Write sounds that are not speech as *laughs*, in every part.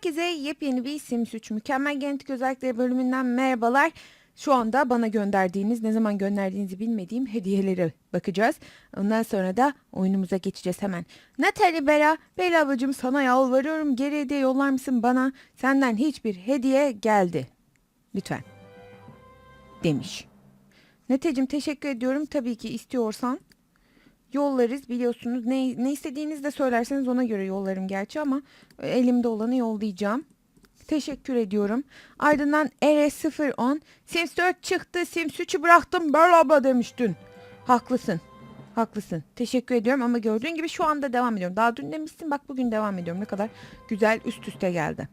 Herkese yepyeni bir Sims 3 Mükemmel Genetik Özellikleri bölümünden merhabalar. Şu anda bana gönderdiğiniz, ne zaman gönderdiğinizi bilmediğim hediyelere bakacağız. Ondan sonra da oyunumuza geçeceğiz hemen. Natalie Bera, Bela ablacığım sana yalvarıyorum geri hediye yollar mısın bana? Senden hiçbir hediye geldi. Lütfen. Demiş. Neteciğim teşekkür ediyorum. Tabii ki istiyorsan yollarız biliyorsunuz. Ne, ne istediğinizi de söylerseniz ona göre yollarım gerçi ama e, elimde olanı yollayacağım. Teşekkür ediyorum. Ardından RS010 Sims 4 çıktı. Sims 3'ü bıraktım. Böyle abla demiş dün. Haklısın. Haklısın. Teşekkür ediyorum ama gördüğün gibi şu anda devam ediyorum. Daha dün demişsin bak bugün devam ediyorum. Ne kadar güzel üst üste geldi.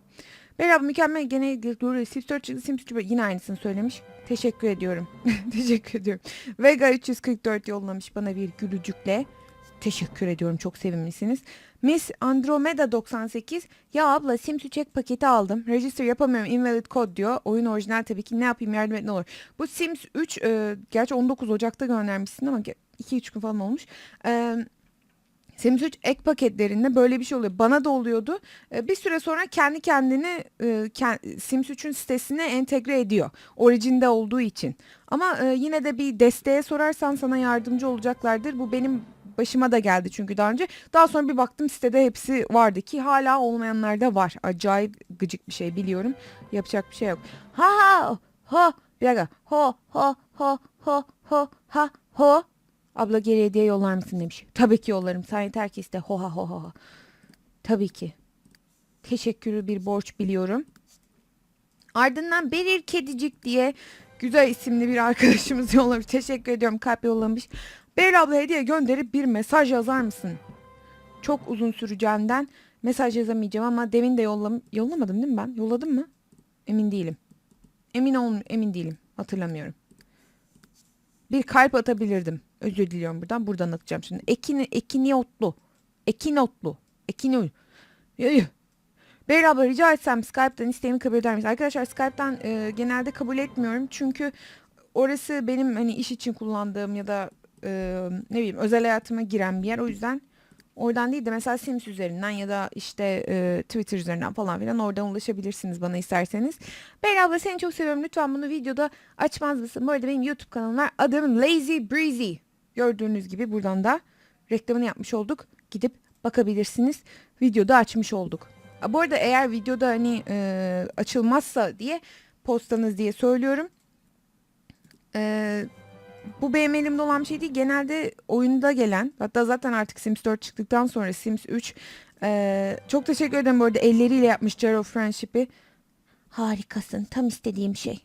Merhaba mükemmel gene doğru Sims 4 çıktı. Sims 3'ü bırak- yine aynısını söylemiş. Teşekkür ediyorum. *laughs* Teşekkür ediyorum. Vega 344 yollamış bana bir gülücükle. Teşekkür ediyorum. Çok sevimlisiniz. Miss Andromeda 98. Ya abla Sims 3 ek paketi aldım. Register yapamıyorum. Invalid code diyor. Oyun orijinal tabii ki. Ne yapayım yardım et ne olur. Bu Sims 3 e, gerçi 19 Ocak'ta göndermişsin ama 2-3 gün falan olmuş. Eee Sims 3 ek paketlerinde böyle bir şey oluyor. Bana da oluyordu. E, Bir süre sonra kendi kendini e, ken- Sims 3'ün sitesine entegre ediyor. Orijinde olduğu için. Ama e, yine de bir desteğe sorarsan sana yardımcı olacaklardır. Bu benim başıma da geldi çünkü daha önce. Daha sonra bir baktım sitede hepsi vardı ki hala olmayanlar da var. Acayip gıcık bir şey biliyorum. Yapacak bir şey yok. Ha ha ha bir dakika. Ho ho ho ho ho ha ho. Abla geri hediye yollar mısın demiş. Tabii ki yollarım. Sen yeter ki iste. Ho ha ho. Tabii ki. Teşekkürü bir borç biliyorum. Ardından Berir Kedicik diye güzel isimli bir arkadaşımız *laughs* yollamış. Teşekkür ediyorum. Kalp yollamış. Berir abla hediye gönderip bir mesaj yazar mısın? Çok uzun süreceğinden mesaj yazamayacağım ama demin de yollam yollamadım değil mi ben? Yolladım mı? Emin değilim. Emin ol emin değilim. Hatırlamıyorum. Bir kalp atabilirdim. Özür diliyorum buradan. Buradan atacağım şimdi. Ekini, ekiniyotlu. Ekinotlu. Ekini. Yuh. Beyler abla rica etsem Skype'dan isteğimi kabul eder misiniz? Arkadaşlar Skype'dan e, genelde kabul etmiyorum. Çünkü orası benim hani iş için kullandığım ya da e, ne bileyim özel hayatıma giren bir yer. O yüzden oradan değil de mesela Sims üzerinden ya da işte e, Twitter üzerinden falan filan oradan ulaşabilirsiniz bana isterseniz. Beyler abla seni çok seviyorum. Lütfen bunu videoda açmaz mısın? Bu arada benim YouTube kanalım var. Adım Lazy Breezy. Gördüğünüz gibi buradan da reklamını yapmış olduk. Gidip bakabilirsiniz. Videoda açmış olduk. Bu arada eğer videoda hani e, açılmazsa diye postanız diye söylüyorum. E, bu benim elimde olan bir şey değil. Genelde oyunda gelen hatta zaten artık Sims 4 çıktıktan sonra Sims 3 e, çok teşekkür ederim bu arada elleriyle yapmış Jar of Friendship'i. Harikasın. Tam istediğim şey.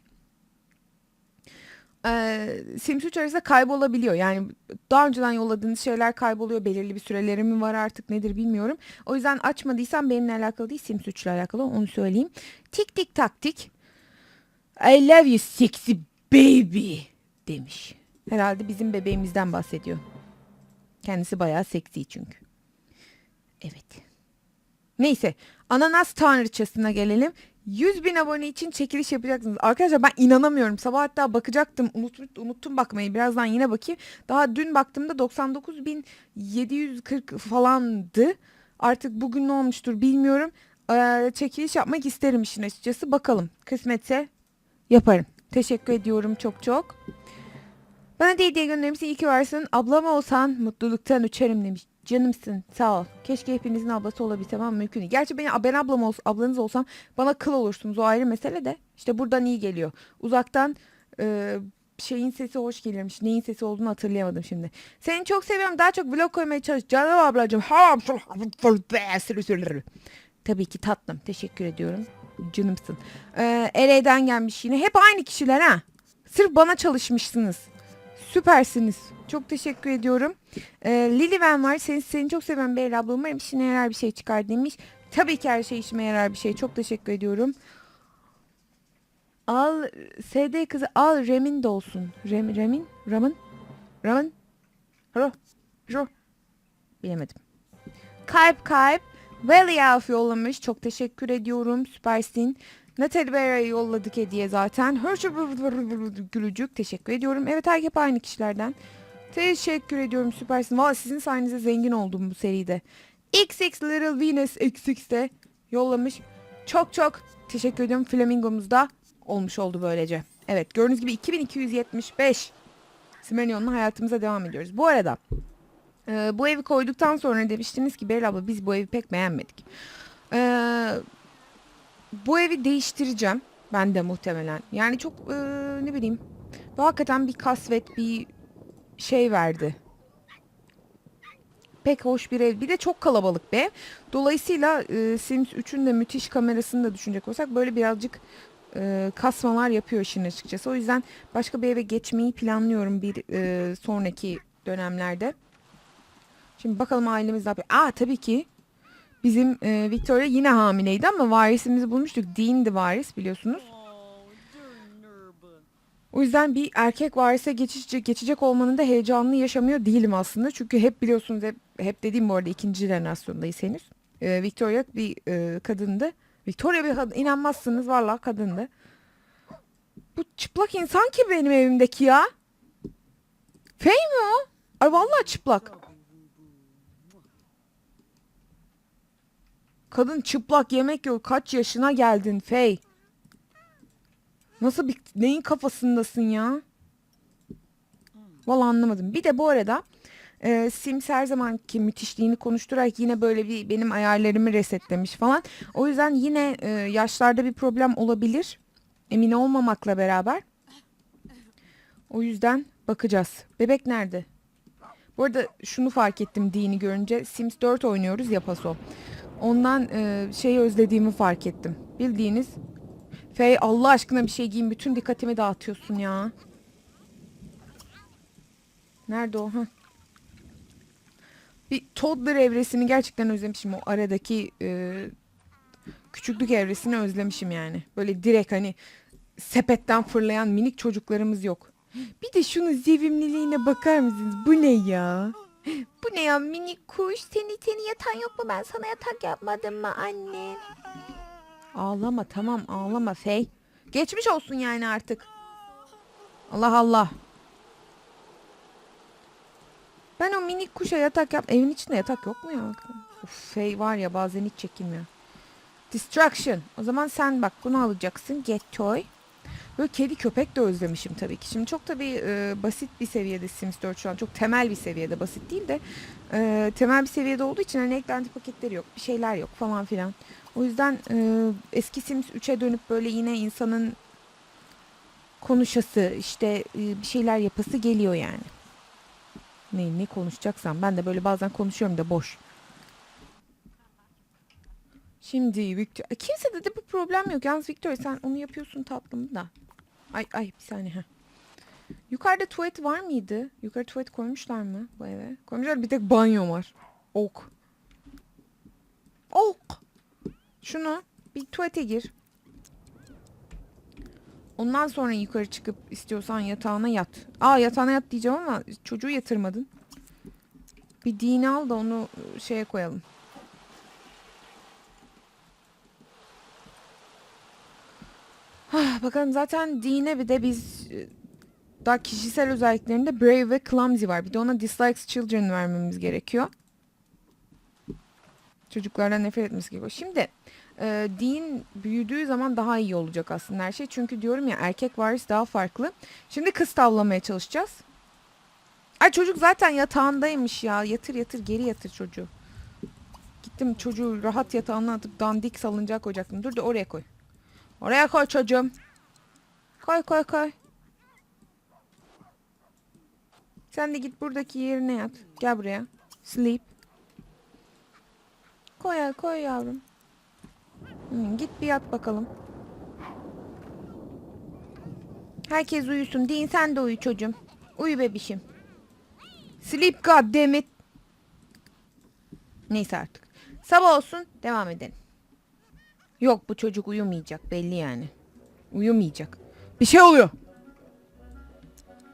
Ee, Sims 3 arasında kaybolabiliyor. Yani daha önceden yolladığınız şeyler kayboluyor. Belirli bir süreleri mi var artık nedir bilmiyorum. O yüzden açmadıysan benimle alakalı değil Sims 3 ile alakalı onu söyleyeyim. Tik tik taktik. I love you sexy baby demiş. Herhalde bizim bebeğimizden bahsediyor. Kendisi bayağı seksi çünkü. Evet. Neyse ananas tanrıçasına gelelim. 100 bin abone için çekiliş yapacaksınız. Arkadaşlar ben inanamıyorum. Sabah hatta bakacaktım. Unuttum, unuttum bakmayı. Birazdan yine bakayım. Daha dün baktığımda 99.740 falandı. Artık bugün ne olmuştur bilmiyorum. Ee, çekiliş yapmak isterim işin açıkçası. Bakalım. Kısmetse yaparım. Teşekkür ediyorum çok çok. Bana da hediye göndermişsin. İyi ki varsın. Ablam olsan mutluluktan uçarım demiş. Canımsın. Sağ ol. Keşke hepinizin ablası olabilsem ama mümkün değil. Gerçi ben, ben ablam ol, ablanız olsam bana kıl olursunuz. O ayrı mesele de. İşte buradan iyi geliyor. Uzaktan e, şeyin sesi hoş gelirmiş. Neyin sesi olduğunu hatırlayamadım şimdi. Seni çok seviyorum. Daha çok vlog koymaya çalış. Canım ablacığım. Tabii ki tatlım. Teşekkür ediyorum. Canımsın. Ee, LA'den gelmiş yine. Hep aynı kişiler ha. Sırf bana çalışmışsınız. Süpersiniz. Çok teşekkür ediyorum. Ee, Lily Van var. Seni, seni çok seviyorum Beyla abla. Umarım işine yarar bir şey çıkar demiş. Tabii ki her şey işime yarar bir şey. Çok teşekkür ediyorum. Al SD kızı al Remin de olsun. Rem, Remin? Ramin? Ramin? Ro? Ro? Bilemedim. Kalp kalp. Valley Elf yollamış. Çok teşekkür ediyorum. Süpersin. Natalie Bera'ya yolladık hediye zaten. Gülücük. Teşekkür ediyorum. Evet her hep aynı kişilerden. Teşekkür ediyorum. Süpersin. Valla sizin sayenizde zengin oldum bu seride. XX Little Venus XX de yollamış. çok çok teşekkür ediyorum. Flamingomuz da olmuş oldu böylece. Evet gördüğünüz gibi 2275 Simeon'la hayatımıza devam ediyoruz. Bu arada e, bu evi koyduktan sonra demiştiniz ki Beril abla biz bu evi pek beğenmedik. E, bu evi değiştireceğim. Ben de muhtemelen. Yani çok e, ne bileyim. Bu hakikaten bir kasvet bir şey verdi. Pek hoş bir ev. Bir de çok kalabalık bir ev. Dolayısıyla e, Sims 3'ün de müthiş kamerasını da düşünecek olsak böyle birazcık e, kasmalar yapıyor işin açıkçası. O yüzden başka bir eve geçmeyi planlıyorum bir e, sonraki dönemlerde. Şimdi bakalım ailemiz ne yapıyor. Aa tabii ki bizim e, Victoria yine hamileydi ama varisimizi bulmuştuk. Dean'di varis biliyorsunuz. O yüzden bir erkek varise geçecek, geçecek olmanın da heyecanını yaşamıyor değilim aslında. Çünkü hep biliyorsunuz hep, hep dediğim bu arada ikinci jenerasyondayız henüz. Ee, Victoria bir e, kadındı. Victoria bir kadın. inanmazsınız vallahi kadındı. Bu çıplak insan ki benim evimdeki ya. Fey mi o? Ay vallahi çıplak. Kadın çıplak yemek yok. Kaç yaşına geldin Fey? Nasıl bir neyin kafasındasın ya? Vallahi anlamadım. Bir de bu arada e, Sims her zamanki müthişliğini konuşturarak yine böyle bir benim ayarlarımı resetlemiş falan. O yüzden yine e, yaşlarda bir problem olabilir. Emin olmamakla beraber. O yüzden bakacağız. Bebek nerede? Bu arada şunu fark ettim Dean'i görünce. Sims 4 oynuyoruz ya paso. Ondan e, şeyi özlediğimi fark ettim. Bildiğiniz Fey Allah aşkına bir şey giyin. Bütün dikkatimi dağıtıyorsun ya. Nerede o? Hah. Bir toddler evresini gerçekten özlemişim. O aradaki e, küçüklük evresini özlemişim yani. Böyle direkt hani sepetten fırlayan minik çocuklarımız yok. Bir de şunun sevimliliğine bakar mısınız? Bu ne ya? Bu ne ya minik kuş? Seni seni yatan yok mu? Ben sana yatak yapmadım mı anne? Ağlama tamam ağlama Fey. Geçmiş olsun yani artık. Allah Allah. Ben o minik kuşa yatak yap... Evin içinde yatak yok mu ya? Uf, Fey var ya bazen hiç çekilmiyor. Distraction. O zaman sen bak bunu alacaksın. Get toy. Böyle kedi köpek de özlemişim tabii ki. Şimdi çok tabii e, basit bir seviyede Sims 4 şu an. Çok temel bir seviyede. Basit değil de e, temel bir seviyede olduğu için hani eklenti paketleri yok. Bir şeyler yok falan filan. O yüzden e, eski Sims 3'e dönüp böyle yine insanın konuşası işte e, bir şeyler yapası geliyor yani. Ne, ne konuşacaksam ben de böyle bazen konuşuyorum da boş. Şimdi Victor kimse de, de bu problem yok. Yalnız Victor sen onu yapıyorsun tatlım da. Ay ay bir saniye. Yukarıda tuvalet var mıydı? Yukarı tuvalet koymuşlar mı bu eve? Koymuşlar bir tek banyo var. Ok. Ok. Şunu bir tuvalete gir. Ondan sonra yukarı çıkıp istiyorsan yatağına yat. Aa yatağına yat diyeceğim ama çocuğu yatırmadın. Bir dini al da onu ıı, şeye koyalım. Ah, bakalım zaten dine bir de biz ıı, daha kişisel özelliklerinde brave ve clumsy var. Bir de ona dislikes children vermemiz gerekiyor. Çocuklardan nefret etmesi gerekiyor. Şimdi e, Dean büyüdüğü zaman daha iyi olacak aslında her şey. Çünkü diyorum ya erkek varis daha farklı. Şimdi kız tavlamaya çalışacağız. Ay çocuk zaten yatağındaymış ya. Yatır yatır geri yatır çocuğu. Gittim çocuğu rahat yatağına atıp dandik salıncağa koyacaktım. Dur da oraya koy. Oraya koy çocuğum. Koy koy koy. Sen de git buradaki yerine yat. Gel buraya. Sleep. Koy koy yavrum. Hı, git bir yat bakalım. Herkes uyusun. Deyin sen de uyu çocuğum. Uyu bebişim. Sleep god damn. Neyse artık. Sabah olsun devam edelim. Yok bu çocuk uyumayacak belli yani. Uyumayacak. Bir şey oluyor.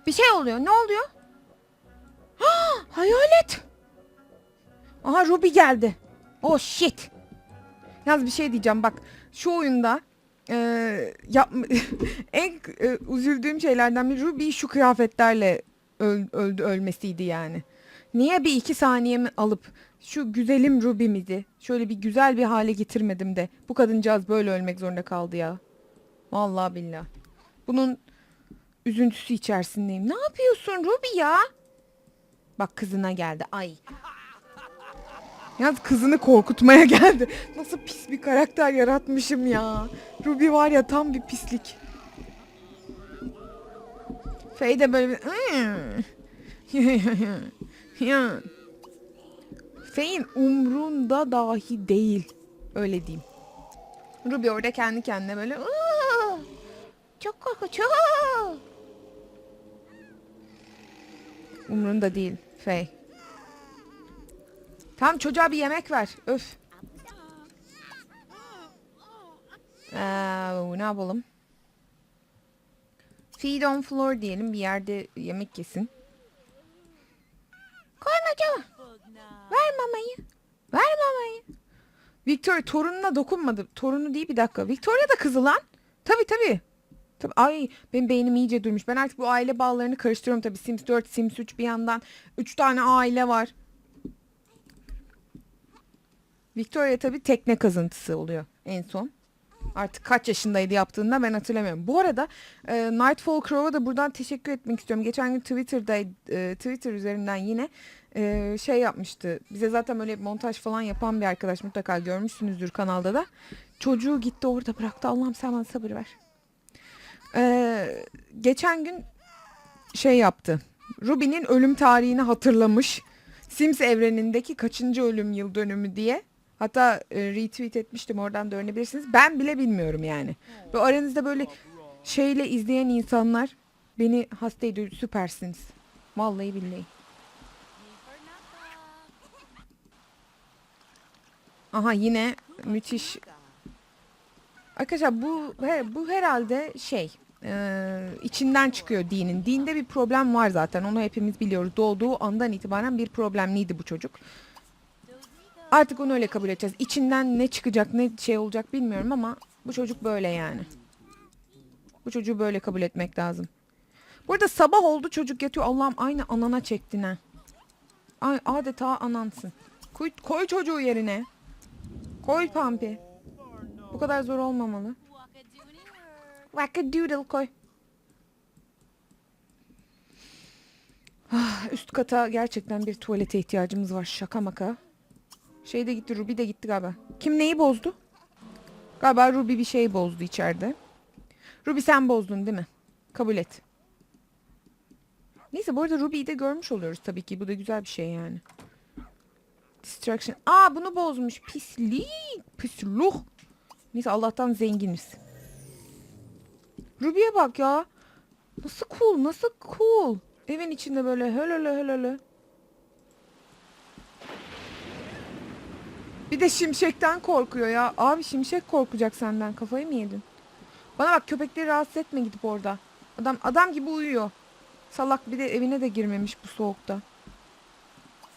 Bir şey oluyor. Ne oluyor? Ha, hayalet. Aha Ruby geldi. Oh shit. Yalnız bir şey diyeceğim bak. Şu oyunda e, yap, *laughs* en e, üzüldüğüm şeylerden biri Ruby şu kıyafetlerle öl, öldü ölmesiydi yani. Niye bir iki saniyemi alıp şu güzelim Ruby'mizi şöyle bir güzel bir hale getirmedim de bu kadıncağız böyle ölmek zorunda kaldı ya. Vallahi billah. Bunun üzüntüsü içerisindeyim. Ne yapıyorsun Ruby ya? Bak kızına geldi. Ay. Yalnız kızını korkutmaya geldi. Nasıl pis bir karakter yaratmışım ya. Ruby var ya tam bir pislik. Faye de böyle bir... *laughs* Ya. Faye'in umrunda dahi değil. Öyle diyeyim. Ruby orada kendi kendine böyle... "Aa, Çok korkunç. aa." Umrunda değil Faye. Tam çocuğa bir yemek ver. Öf. Ee, ne yapalım? Feed on floor diyelim. Bir yerde yemek yesin. Koyma canım. Ver mamayı. Ver mamayı. Victoria torununa dokunmadı. Torunu değil bir dakika. Victoria da kızı lan. Tabii tabii. Tabii, ay benim beynim iyice durmuş. Ben artık bu aile bağlarını karıştırıyorum tabii. Sims 4, Sims 3 bir yandan. 3 tane aile var. Victoria tabii tekne kazıntısı oluyor en son. Artık kaç yaşındaydı yaptığında ben hatırlamıyorum. Bu arada e, Nightfall Crow'a da buradan teşekkür etmek istiyorum. Geçen gün Twitter'da e, Twitter üzerinden yine e, şey yapmıştı. Bize zaten böyle montaj falan yapan bir arkadaş mutlaka görmüşsünüzdür kanalda da. Çocuğu gitti orada bıraktı. Allah'ım sen bana sabır ver. E, geçen gün şey yaptı. Ruby'nin ölüm tarihini hatırlamış. Sims evrenindeki kaçıncı ölüm yıl dönümü diye. Hatta e, retweet etmiştim oradan da öğrenebilirsiniz. Ben bile bilmiyorum yani. Ve aranızda böyle şeyle izleyen insanlar beni hasta ediyor. Süpersiniz. Vallahi billahi. Aha yine müthiş. Arkadaşlar bu he- bu herhalde şey e, içinden çıkıyor dinin. Dinde bir problem var zaten. Onu hepimiz biliyoruz. Doğduğu andan itibaren bir problemliydi bu çocuk. Artık onu öyle kabul edeceğiz. İçinden ne çıkacak ne şey olacak bilmiyorum ama bu çocuk böyle yani. Bu çocuğu böyle kabul etmek lazım. Burada sabah oldu çocuk yatıyor. Allah'ım aynı anana çektin ha. Ay, adeta anansın. Koy, koy çocuğu yerine. Koy Pampi. Bu kadar zor olmamalı. Wackadoodle koy. Ah, üst kata gerçekten bir tuvalete ihtiyacımız var. Şaka maka. Şey de gitti, Ruby de gitti galiba. Kim neyi bozdu? Galiba Ruby bir şey bozdu içeride. Ruby sen bozdun değil mi? Kabul et. Neyse bu arada Ruby'yi de görmüş oluyoruz tabii ki. Bu da güzel bir şey yani. Distraction. Aa bunu bozmuş. Pislik. Pisluh. Neyse Allah'tan zenginiz. Ruby'ye bak ya. Nasıl cool, nasıl cool. Evin içinde böyle hölölö hölölö. Bir de şimşekten korkuyor ya. Abi şimşek korkacak senden. Kafayı mı yedin? Bana bak köpekleri rahatsız etme gidip orada. Adam adam gibi uyuyor. Salak bir de evine de girmemiş bu soğukta.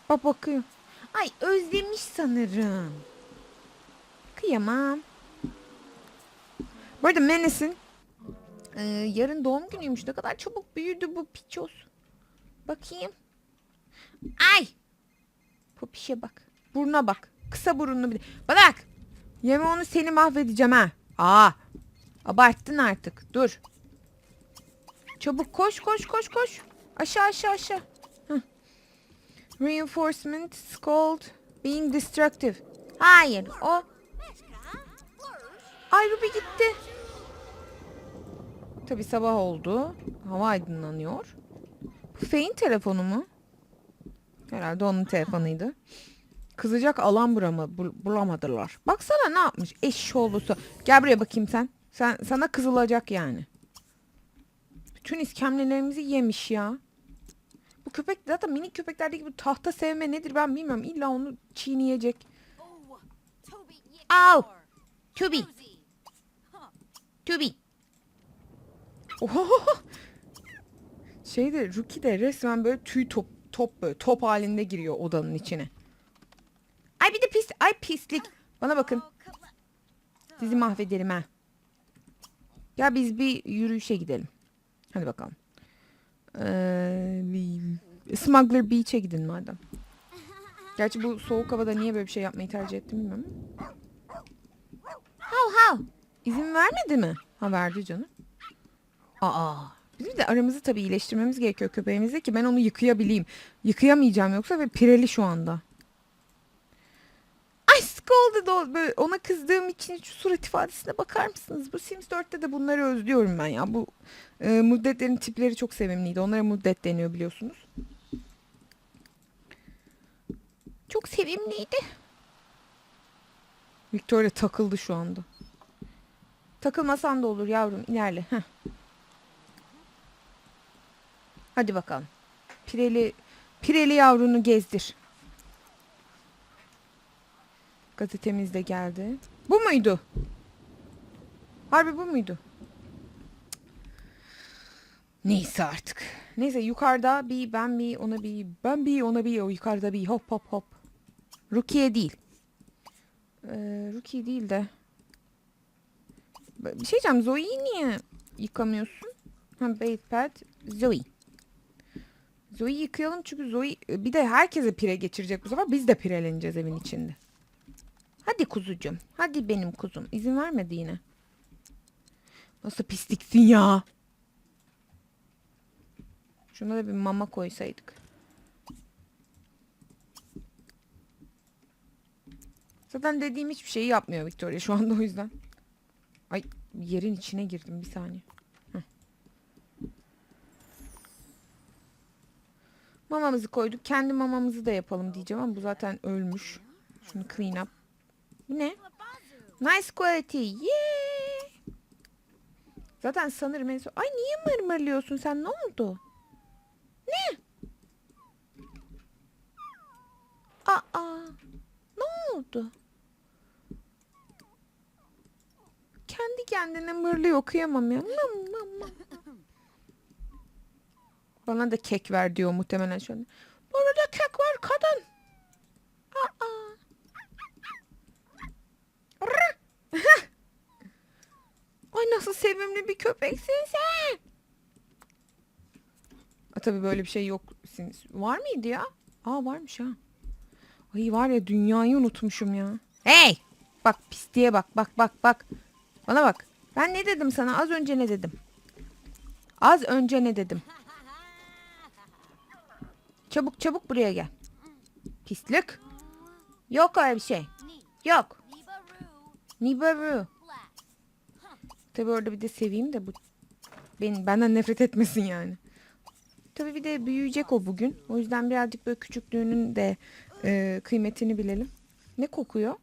Bak bakıyor. Ay özlemiş sanırım. Kıyamam. Bu arada Menes'in e, yarın doğum günüymüş. Ne kadar çabuk büyüdü bu piçoz. Bakayım. Ay. Popişe bak. Buruna bak. Kısa burunlu bir bak. Yeme onu seni mahvedeceğim ha. Aa. Abarttın artık. Dur. Çabuk koş koş koş koş. Aşağı aşağı aşağı. Heh. Reinforcement is called being destructive. Hayır o. Ay Ruby gitti. Tabi sabah oldu. Hava aydınlanıyor. Bu Faye'in telefonu mu? Herhalde onun telefonuydu. Kızacak alan buramı, bul- bulamadılar. Baksana ne yapmış eşşoğlusu. Gel buraya bakayım sen. Sen sana kızılacak yani. Bütün iskemlelerimizi yemiş ya. Bu köpek zaten minik köpeklerdeki bu tahta sevme nedir ben bilmiyorum. İlla onu çiğneyecek. Au! Tubi. Tubi. Oho! Şeyde Ruki de resmen böyle tüy top top böyle top halinde giriyor odanın içine. Ay bir de pis ay pislik. Bana bakın. Sizi mahvederim ha. Ya biz bir yürüyüşe gidelim. Hadi bakalım. Ee, Smuggler Beach'e gidin madem. Gerçi bu soğuk havada niye böyle bir şey yapmayı tercih ettim bilmiyorum. Hav hav. İzin vermedi mi? Ha verdi canım. Aa. Bizim de aramızı tabii iyileştirmemiz gerekiyor köpeğimizle ki ben onu yıkayabileyim. Yıkayamayacağım yoksa ve pireli şu anda. Ay scolded ol. Böyle ona kızdığım için şu surat ifadesine bakar mısınız? Bu Sims 4'te de bunları özlüyorum ben ya. Bu e, muddetlerin tipleri çok sevimliydi. Onlara muddet deniyor biliyorsunuz. Çok sevimliydi. Victoria takıldı şu anda. Takılmasan da olur yavrum ilerle. Heh. Hadi bakalım. Pireli pireli yavrunu gezdir. Gazetemiz de geldi. Bu muydu? Harbi bu muydu? Neyse artık. Neyse yukarıda bir ben bir ona bir ben bir ona bir o yukarıda bir hop hop hop. Rukiye değil. Ee, Rukiye değil de. Bir şey diyeceğim Zoe'yi niye yıkamıyorsun? Ha Batepad Zoe. Zoe'yi yıkayalım çünkü Zoe bir de herkese pire geçirecek bu sefer biz de pireleneceğiz evin içinde. Hadi kuzucum. Hadi benim kuzum. İzin vermedi yine. Nasıl pisliksin ya. Şuna da bir mama koysaydık. Zaten dediğim hiçbir şeyi yapmıyor Victoria şu anda o yüzden. Ay yerin içine girdim bir saniye. Mamamızı koyduk. Kendi mamamızı da yapalım diyeceğim ama bu zaten ölmüş. Şunu clean up. Bu? Nice quality. Yeah. Zaten sanırım en son... Ay niye mırmırlıyorsun sen? Ne oldu? Ne? Aa. Ne oldu? Kendi kendine mırlıyor okuyamam ya. Mam, mam, mam. Bana da kek ver diyor muhtemelen şu anda. Bana kek ver kadın. Aa. *laughs* Ay nasıl sevimli bir köpeksin sen. A, tabii böyle bir şey yok. Var mıydı ya? Aa varmış ha. Ay var ya dünyayı unutmuşum ya. Hey! Bak pisliğe bak bak bak bak. Bana bak. Ben ne dedim sana? Az önce ne dedim? Az önce ne dedim? Çabuk çabuk buraya gel. Pislik. Yok öyle bir şey. Yok. Nibaru. Tabi orada bir de seveyim de bu benim benden nefret etmesin yani. Tabi bir de büyüyecek o bugün. O yüzden birazcık böyle küçüklüğünün de e, kıymetini bilelim. Ne kokuyor?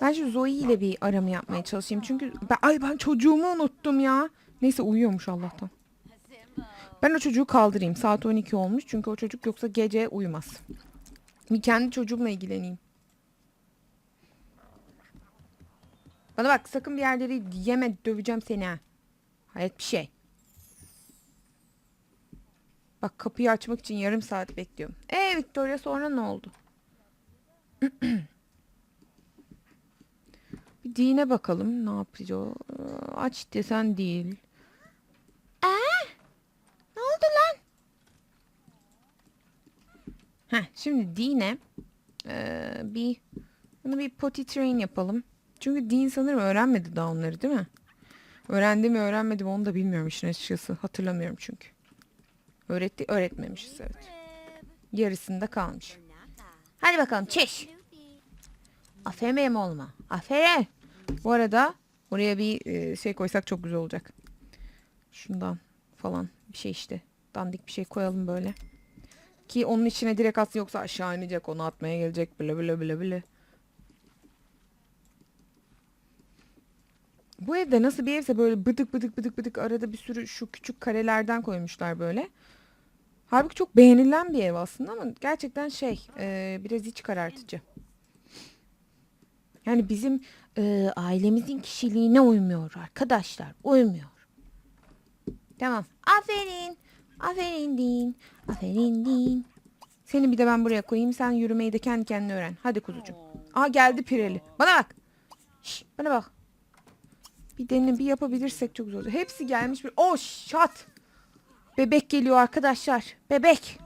Ben şu Zoe ile bir aramı yapmaya çalışayım. Çünkü ben, ay ben çocuğumu unuttum ya. Neyse uyuyormuş Allah'tan. Ben o çocuğu kaldırayım. Saat 12 olmuş. Çünkü o çocuk yoksa gece uyumaz. Bir kendi çocuğumla ilgileneyim. Bana bak sakın bir yerleri yeme döveceğim seni ha. Hayret bir şey. Bak kapıyı açmak için yarım saat bekliyorum. Ee Victoria sonra ne oldu? *clears throat* bir dine bakalım ne yapacağız. Aç desen değil. Aa, ne oldu lan? Heh, şimdi Dean'e eee, bir bunu bir potty train yapalım. Çünkü Dean sanırım öğrenmedi daha onları değil mi? Öğrendi mi öğrenmedi mi onu da bilmiyorum işin açıkçası. Hatırlamıyorum çünkü. Öğretti öğretmemişiz evet. Yarısında kalmış. Hadi bakalım çiş. Aferin benim olma. Aferin. Bu arada oraya bir e, şey koysak çok güzel olacak. Şundan falan bir şey işte. Dandik bir şey koyalım böyle. Ki onun içine direkt atsın yoksa aşağı inecek onu atmaya gelecek bile bile bile bile. Bu evde nasıl bir evse böyle bıdık bıdık bıdık bıdık arada bir sürü şu küçük karelerden koymuşlar böyle. Halbuki çok beğenilen bir ev aslında ama gerçekten şey e, biraz iç karartıcı. Yani bizim e, ailemizin kişiliğine uymuyor arkadaşlar. Uymuyor. Tamam. Aferin. Aferin Din. Aferin Din. Seni bir de ben buraya koyayım. Sen yürümeyi de kendi kendine öğren. Hadi kuzucuğum. Aa geldi Pireli. Bana bak. Şş, bana bak. Bir dene bir yapabilirsek çok güzel olacak. Hepsi gelmiş bir. Oh şat. Bebek geliyor arkadaşlar. Bebek.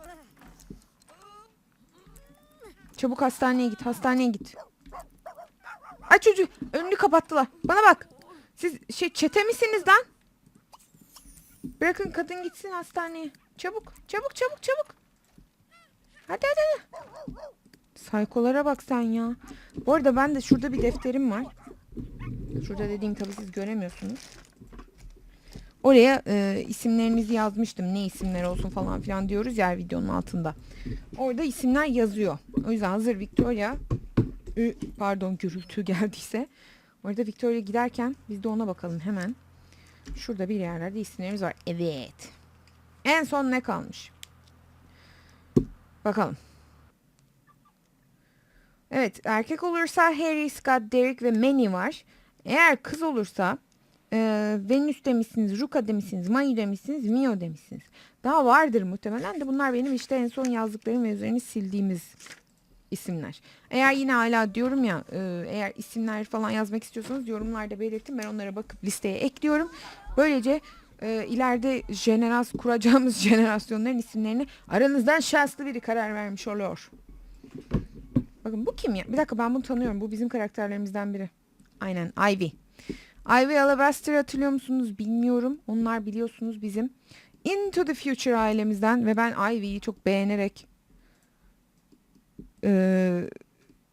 Çabuk hastaneye git. Hastaneye git. Ay çocuğu önünü kapattılar. Bana bak. Siz şey çete misiniz lan? Bırakın kadın gitsin hastaneye. Çabuk. Çabuk çabuk çabuk. Hadi hadi hadi. Saykolara bak sen ya. Bu arada ben de şurada bir defterim var. Şurada dediğim tabii siz göremiyorsunuz. Oraya e, isimlerinizi yazmıştım. Ne isimler olsun falan filan diyoruz ya videonun altında. Orada isimler yazıyor. O yüzden hazır Victoria Ü, pardon gürültü *laughs* geldiyse. Orada Victoria giderken biz de ona bakalım hemen. Şurada bir yerlerde isimlerimiz var. Evet. En son ne kalmış? Bakalım. Evet erkek olursa Harry, Scott, Derek ve Manny var. Eğer kız olursa e, Venüs demişsiniz, Ruka demişsiniz, Mayu demişsiniz, Mio demişsiniz. Daha vardır muhtemelen de bunlar benim işte en son yazdıklarım ve üzerini sildiğimiz isimler. Eğer yine hala diyorum ya e, eğer isimler falan yazmak istiyorsanız yorumlarda belirtin. Ben onlara bakıp listeye ekliyorum. Böylece e, ileride jeneras kuracağımız *laughs* jenerasyonların isimlerini aranızdan şanslı biri karar vermiş oluyor. Bakın bu kim ya? Bir dakika ben bunu tanıyorum. Bu bizim karakterlerimizden biri. Aynen Ivy. Ivy Alabaster hatırlıyor musunuz bilmiyorum. Onlar biliyorsunuz bizim Into the Future ailemizden ve ben Ivy'yi çok beğenerek e,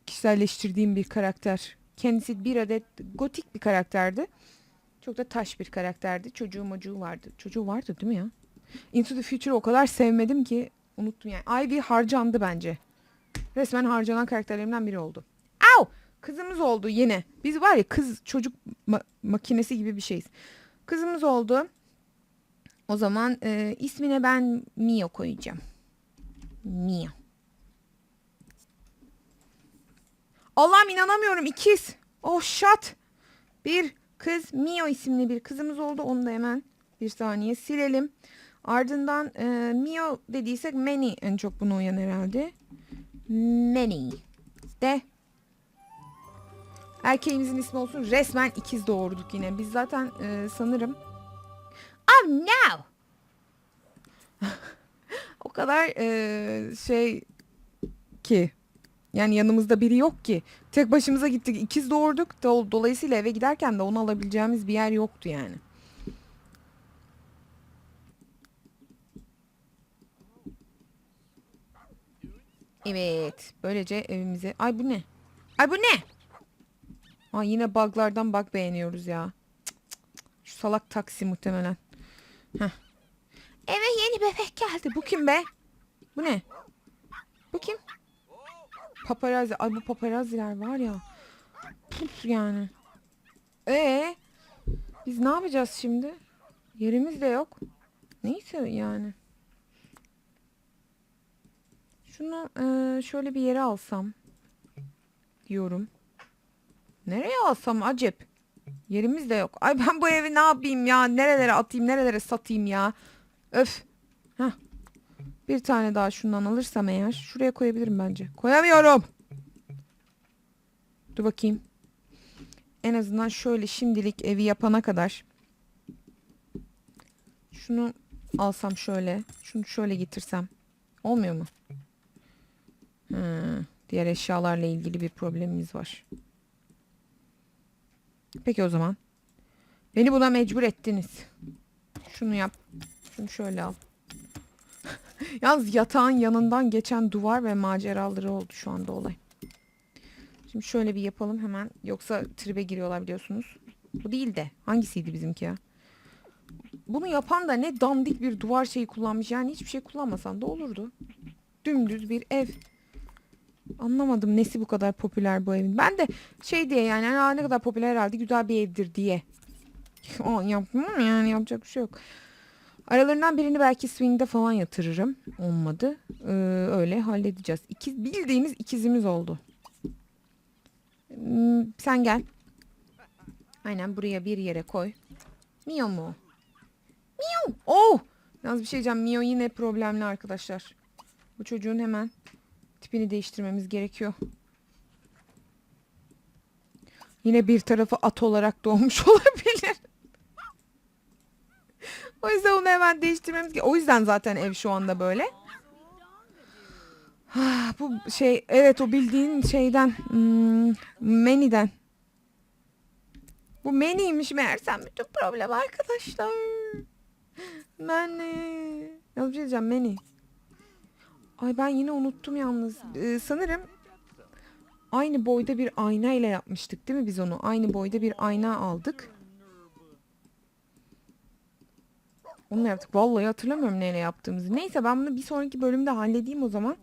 kişiselleştirdiğim bir karakter. Kendisi bir adet gotik bir karakterdi. Çok da taş bir karakterdi. Çocuğu mocuğu vardı. Çocuğu vardı değil mi ya? Into the Future o kadar sevmedim ki unuttum yani. Ivy harcandı bence. Resmen harcanan karakterlerimden biri oldu. Au! Kızımız oldu yine. Biz var ya kız çocuk ma- makinesi gibi bir şeyiz. Kızımız oldu. O zaman e, ismine ben Mio koyacağım. Mio. Allah'ım inanamıyorum ikiz. Oh shot. Bir kız Mio isimli bir kızımız oldu. Onu da hemen bir saniye silelim. Ardından e, Mio dediysek Manny en çok buna uyan herhalde. Manny. De. Erkeğimizin ismi olsun. Resmen ikiz doğurduk yine. Biz zaten e, sanırım. Oh no. *laughs* o kadar e, şey ki yani yanımızda biri yok ki. Tek başımıza gittik. ikiz doğurduk. Do- Dolayısıyla eve giderken de onu alabileceğimiz bir yer yoktu yani. Evet. Böylece evimize... Ay bu ne? Ay bu ne? Aa, yine buglardan bug beğeniyoruz ya. Şu salak taksi muhtemelen. Heh. Eve yeni bebek geldi. Bu kim be? Bu ne? Bu kim? Paparazzi. Ay bu paparazziler var ya. Pus yani. Ee, biz ne yapacağız şimdi? Yerimiz de yok. Neyse yani. Şunu eee, şöyle bir yere alsam diyorum. Nereye alsam acep? Yerimiz de yok. Ay ben bu evi ne yapayım ya? Nerelere atayım, nerelere satayım ya? Öf. Bir tane daha şundan alırsam eğer şuraya koyabilirim bence. Koyamıyorum. Dur bakayım. En azından şöyle şimdilik evi yapana kadar. Şunu alsam şöyle. Şunu şöyle getirsem. Olmuyor mu? Hmm, diğer eşyalarla ilgili bir problemimiz var. Peki o zaman. Beni buna mecbur ettiniz. Şunu yap. Şunu şöyle al. *laughs* Yalnız yatağın yanından geçen duvar ve maceraları oldu şu anda olay. Şimdi şöyle bir yapalım hemen. Yoksa tribe giriyorlar biliyorsunuz. Bu değil de. Hangisiydi bizimki ya? Bunu yapan da ne dandik bir duvar şeyi kullanmış. Yani hiçbir şey kullanmasan da olurdu. Dümdüz bir ev. Anlamadım nesi bu kadar popüler bu evin. Ben de şey diye yani "Aa, ne kadar popüler herhalde güzel bir evdir diye. *laughs* O yapmam yani yapacak bir şey yok. Aralarından birini belki swing'de falan yatırırım. Olmadı. Ee, öyle halledeceğiz. İkiz, bildiğiniz ikizimiz oldu. Hmm, sen gel. Aynen buraya bir yere koy. Mio mu? Mio. Oh! Yalnız bir şey diyeceğim. Mio yine problemli arkadaşlar. Bu çocuğun hemen tipini değiştirmemiz gerekiyor. Yine bir tarafı at olarak doğmuş *laughs* olabilir. O yüzden onu hemen değiştirmemiz O yüzden zaten ev şu anda böyle. Ah, bu şey evet o bildiğin şeyden hmm, Manny'den. Bu Manny'ymiş meğersem bütün problem arkadaşlar. Manny. Ya bir şey diyeceğim Manny. Ay ben yine unuttum yalnız. Ee, sanırım aynı boyda bir ayna ile yapmıştık değil mi biz onu? Aynı boyda bir ayna aldık. Onunla yaptık. Vallahi hatırlamıyorum neyle yaptığımızı. Neyse ben bunu bir sonraki bölümde halledeyim o zaman.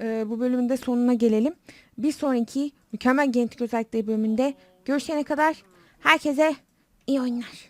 Ee, bu bölümün de sonuna gelelim. Bir sonraki mükemmel genetik özellikleri bölümünde görüşene kadar herkese iyi oyunlar.